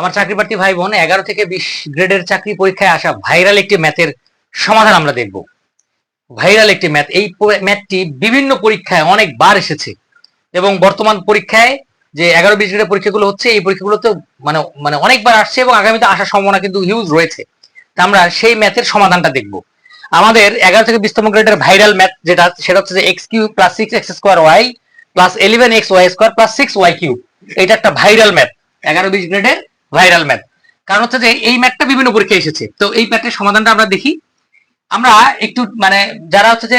আমার চাকরি প্রার্থী ভাই বোন, এগারো থেকে বিশ গ্রেডের চাকরি পরীক্ষায় আসা ভাইরাল একটি ম্যাথের সমাধান আমরা দেখব। ভাইরাল একটি ম্যাথ। এই ম্যাথটি বিভিন্ন পরীক্ষায় অনেকবার এসেছে এবং বর্তমান পরীক্ষায় যে এগারো বিশ গ্রেডের পরীক্ষাগুলো হচ্ছে, এই পরীক্ষাগুলোতে মানে মানে অনেকবার আসছে এবং আগামীতে আসার সম্ভাবনা কিন্তু হিউজ রয়েছে। তা আমরা সেই ম্যাথের সমাধানটা দেখব। আমাদের এগারো থেকে বিশতম গ্রেডের ভাইরাল ম্যাথ যেটা, সেটা হচ্ছে যে x cube plus six x square y plus eleven x y square plus six y cube এটা একটা ভাইরাল ম্যাথ। এগারো বিশ গ্রেডের ভাইরাল ম্যাথ। কারণ হচ্ছে যে এই ম্যাথটা বিভিন্ন পরীক্ষায় এসেছে। তো এই ম্যাথের সমাধানটা আমরা দেখি। আমরা একটু মানে যারা হচ্ছে যে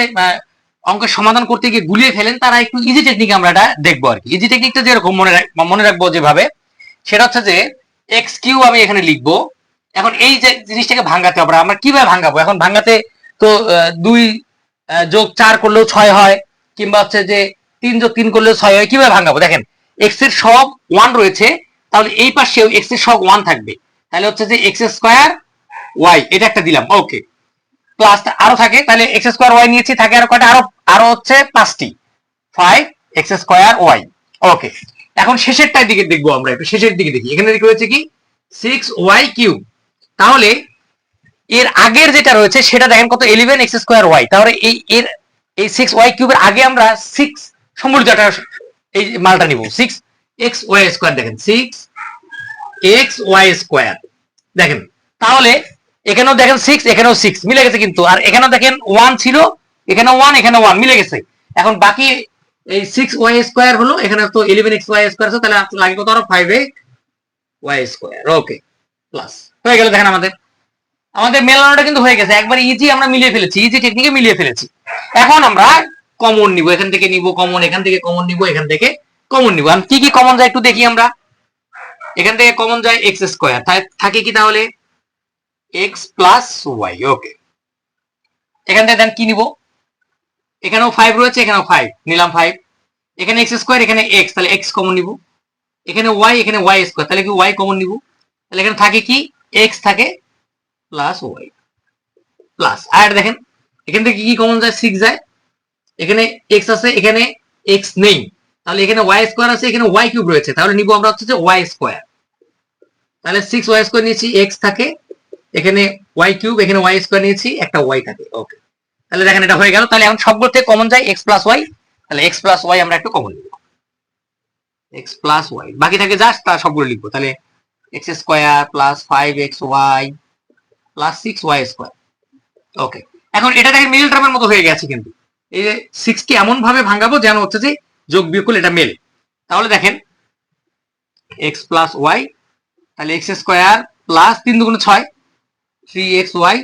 অঙ্কের সমাধান করতে গিয়ে গুলিয়ে ফেলেন, তারা একটু ইজি টেকনিক আমরা এটা দেখব আর কি। ইজি টেকনিকটা যেরকম মনে মনে রাখব যেভাবে, সেটা হচ্ছে যে এক্স কিউ আমি এখানে লিখব। এখন এই যে জিনিসটাকে ভাঙ্গাতে হবে, আমরা কীভাবে ভাঙ্গাবো এখন ভাঙ্গাতে তো দুই যোগ চার করলেও ছয় হয়, কিংবা হচ্ছে যে তিন যোগ তিন করলেও ছয় হয়, কীভাবে ভাঙ্গাবো দেখেন এক্সের সব ওয়ান রয়েছে তাহলে এই পাশেও এক্সের সব ওয়ান থাকবে। তাহলে হচ্ছে যে এক্স স্কোয়ার ওয়াই এটা একটা দিলাম ওকে প্লাস আরও থাকে, তাহলে এক্স স্কোয়ার ওয়াই নিয়েছি, থাকে আরও কয়টা? আরও আরও হচ্ছে পাঁচটি। Five x square y okay এখন শেষেরটার দিকে দেখব আমরা, একটু শেষের দিকে দেখি। এখানে রয়েছে কি? সিক্স ওয়াই কিউ তাহলে এর আগের যেটা রয়েছে, সেটা দেখেন কত ইলেভেন এক্স স্কোয়ার ওয়াই তাহলে এই, এর, এই সিক্স ওয়াই কিউবের আগে আমরা সিক্স সম্বলিত এই মালটা নিব। সিক্স এক্স ওয়াই স্কোয়ার দেখেন সিক্স এক্স ওয়াই স্কোয়ার দেখেন, তাহলে এখানেও দেখেন সিক্স এখানেও সিক্স মিলে গেছে কিন্তু। আর দেখেন ওয়ান ছিল, এখানেও ওয়ান এখানে ওয়ান মিলে গেছে। এখন বাকি এই সিক্স ওয়াই স্কোয়ার হলো, এখানে তো ইলেভেন এক্স ওয়াই স্কোয়ার আছে, তাহলে কত আরও? Five y square okay plus হয়ে গেল দেখেন আমাদের। আমাদের মেলানোটা কিন্তু হয়ে গেছে। একবার ইজি আমরা মিলিয়ে ফেলেছি ইজি টেকনিকে মিলিয়ে ফেলেছি। এখন আমরা কমন নিব, এখান থেকে নিব কমন এখান থেকে কমন নিব, এখান থেকে কমন নিব। কি কি কমন যায় একটু দেখি আমরা। এখান থেকে কমন যায় এক্স স্কোয়ার থাকে কি তাহলে? এক্স প্লাস ওয়াই ওকে এখান থেকে দেন কি নিব? এখানেও ফাইভ রয়েছে, এখানেও ফাইভ নিলাম ফাইভ এখানে এক্স স্কোয়ার এখানে এক্স তাহলে এক্স কমন নিব। এখানে ওয়াই এখানে ওয়াই স্কোয়ার তাহলে কি ওয়াই কমন নিব? তাহলে এখানে থাকে কি? এক্স থাকে প্লাস ওয়াই প্লাস আর দেখেন, এখান থেকে কি কি কমন যায়? সিক্স যায়। এখানে এক্স আছে, এখানে এক্স নেই। তাহলে এখানে ওয়াই স্কোয়ার আছে, এখানে ওয়াই কিউব রয়েছে। তাহলে নিব আমরা হচ্ছে ওয়াই স্কোয়ার তাহলে সিক্স ওয়াই স্কোয়ার নিয়েছি এক্স থাকে, এখানে ওয়াই কিউব এখানে ওয়াই স্কোয়ার নিয়েছি, একটা ওয়াই থাকে ওকে তাহলে দেখেন এটা হয়ে গেল, তাহলে এখন সবগুলো থেকে কমন যায় এক্স প্লাস ওয়াই তাহলে এক্স প্লাস ওয়াই আমরা একটু কমন নিব। এক্স প্লাস ওয়াই বাকি থাকে জাস্ট তার সবগুলো লিখব, তাহলে x square plus five x y plus six y square okay এখন এটা দেখেন মিডল টার্মের মতো হয়ে গেছে কিন্তু। এই যে সিক্স এমন ভাবে ভাঙাবো যেন হচ্ছে যে যোগ বিয়োগ করলে এটা মেলে। তাহলে দেখেন এক্স প্লাস ওয়াই তাহলে এক্স স্কোয়ার প্লাস তিন দুগুণ ছয় three x y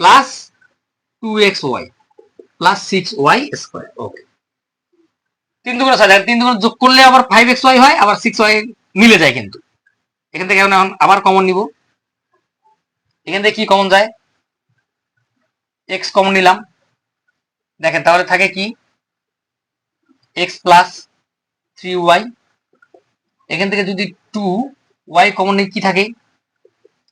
plus two x y plus six y square okay তিন দুগুণ ছয় দেখেন তিন দুগুণ যোগ করলে আবার ফাইভ এক্স ওয়াই হয়, আবার সিক্স ওয়াই মিলে যায় কিন্তু। এখান থেকে এখন আবার কমন নিব। এখান থেকে কি কমন যায়? এক্স কমন নিলাম। দেখেন, তাহলে থাকে কি? এক্স প্লাস থ্রি ওয়াই এখান থেকে যদি টু ওয়াই কমন কি থাকে?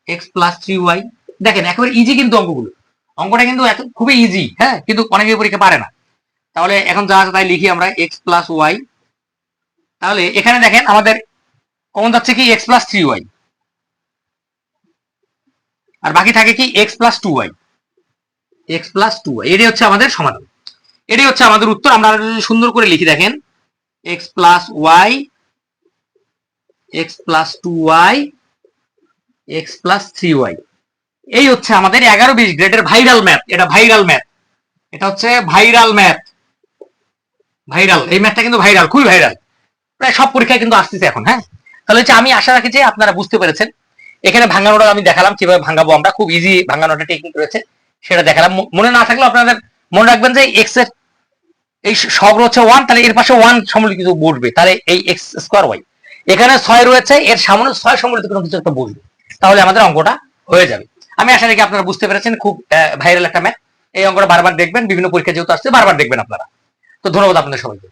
এক্স প্লাস থ্রি ওয়াই দেখেন একেবারে ইজি কিন্তু অঙ্কগুলো। অঙ্কটা কিন্তু এত খুবই ইজি হ্যাঁ? কিন্তু অনেকে পরীক্ষা পারে না। তাহলে এখন যা আছে তাই লিখি আমরা এক্স প্লাস ওয়াই তাহলে এখানে দেখেন আমাদের কমন যাচ্ছে কি এক্স প্লাস থ্রি ওয়াই আর বাকি থাকে কি x plus two y x plus two y এটাই হচ্ছে আমাদের সমাধান। এটাই হচ্ছে আমাদের উত্তর। আমরা সুন্দর করে লিখি, দেখেন। X plus y x plus two y x plus three y এই হচ্ছে আমাদের এগারো বিশ গ্রেডের ভাইরাল ম্যাথ। এটা ভাইরাল ম্যাথ। এটা হচ্ছে ভাইরাল ম্যাথ। ভাইরাল। এই ম্যাথটা কিন্তু ভাইরাল, খুবই ভাইরাল। প্রায় সব পরীক্ষায় কিন্তু আসতেছে এখন হ্যাঁ? তাহলে হচ্ছে আমি আশা রাখি যে আপনারা বুঝতে পেরেছেন। এখানে ভাঙানোটা আমি দেখালাম, কীভাবে ভাঙাবো আমরা। খুব ইজি ভাঙানোটা টেকনিক রয়েছে, সেটা দেখালাম। মনে না থাকলেও আপনাদের মনে রাখবেন যে এক্সের এই সব হচ্ছে ওয়ান তাহলে এর পাশে ওয়ান সম্বলিত কিছু বসবে, তাহলে এই এক্স স্কোয়ার ওয়াই এখানে ছয় রয়েছে, এর সামনে ছয় সম্বলিত কোনো কিছু একটা বসবে, তাহলে আমাদের অঙ্কটা হয়ে যাবে। আমি আশা রাখি আপনারা বুঝতে পেরেছেন, খুব ভাইরাল একটা ম্যাথ এই অঙ্কটা বারবার দেখবেন, বিভিন্ন পরীক্ষা যেহেতু আসছে, বারবার দেখবেন আপনারা। তো ধন্যবাদ আপনাদের সবাইকে।